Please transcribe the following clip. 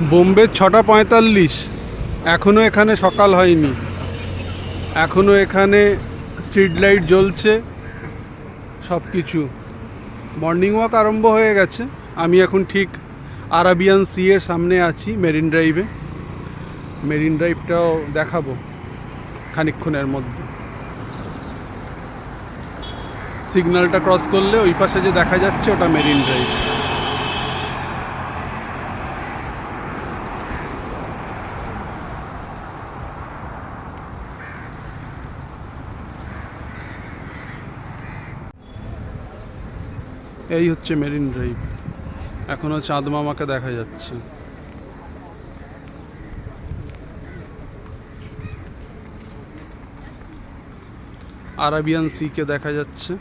বোম্বে ছটা পঁয়তাল্লিশ। এখনও এখানে সকাল হয়নি। এখনও এখানে স্ট্রিট লাইট জ্বলছে সব কিছু মর্নিং ওয়াক আরম্ভ হয়ে গেছে। আমি এখন ঠিক আরাবিয়ান সি এর সামনে আছি, মেরিন ড্রাইভে। মেরিন ড্রাইভটাও দেখাবো খানিকক্ষণের মধ্যে। সিগন্যালটা ক্রস করলে ওই পাশে যে দেখা যাচ্ছে ওটা মেরিন ড্রাইভ। এই হচ্ছে মেরিন ড্রাইভ। এখনও চাঁদ মামাকে দেখা যাচ্ছে। আরাবিয়ান সিকে দেখা যাচ্ছে।